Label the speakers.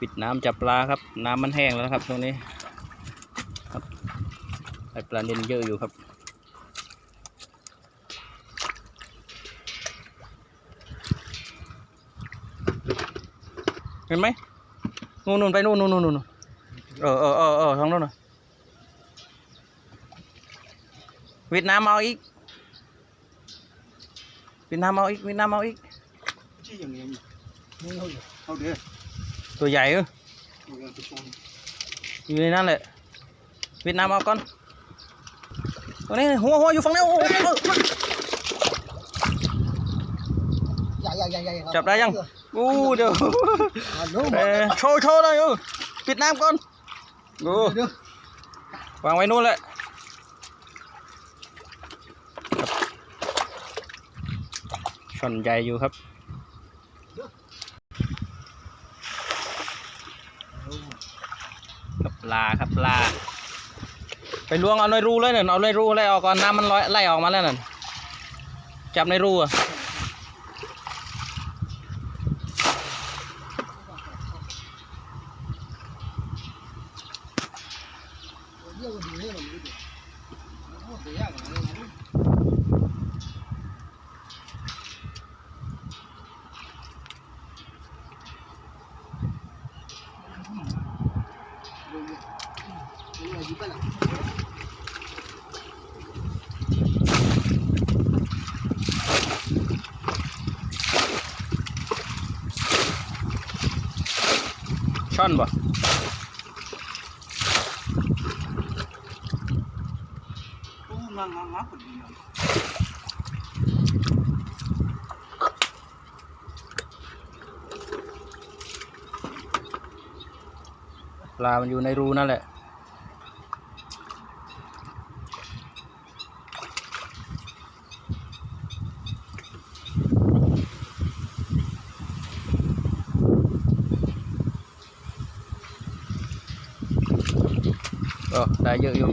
Speaker 1: ปิดน้ำจับปลาครับ น้ำมันแห้งแล้วครับตรงนี้ครับไอปลาเด่นเยอะอยู่ครับ เห็นไหมนู่นนู่นไปนู่นนู่นนู่นเออเออเออเออทางโน้นน่ะเวียดนามเอาอีกเวียดนามเอาอีกเวียดนามเอาอีก
Speaker 2: ที่อย่างนี้เอาเอาเด้อ
Speaker 1: ตัวใหญ่เออ
Speaker 2: เอาเด้อทุกคน
Speaker 1: อยู่ในนั้นแหละเวียดนามเอาก่อนตัวนี้หัวหัวอยู่ฝั่งนี้โอ้โห
Speaker 2: ใหญ่ใหญ่ใหญ่ใหญ่
Speaker 1: จับได้ยังอู้เดี๋ยว
Speaker 2: อ่าดูหม
Speaker 1: เอ
Speaker 2: ด
Speaker 1: อโชว์โชว์เลยเออปิดน้ำก่อนดู
Speaker 2: เด้อ
Speaker 1: วางไว้นู่นแหละช่อนใหญ่อยู่ครับ ครับป ลาครับปลา ไปล้วงเอาในรูเลยเนี่ยเอาในรูไล่ออกก่อนน้ำมันลอยไล่ออกมาแล้วนั่นจับในรูอะ
Speaker 2: เดี๋ยวดูให้มันดูดิโอ้เดี๋ยวอย่างนี้นะดูดิดูอะไรอยู่กันล่ะ
Speaker 1: ช่อนบ่
Speaker 2: โอ้งางางาพอดีนะ
Speaker 1: ปลามันอยู่ในรูนั่นแหละ ก็ได้เยอะอยู่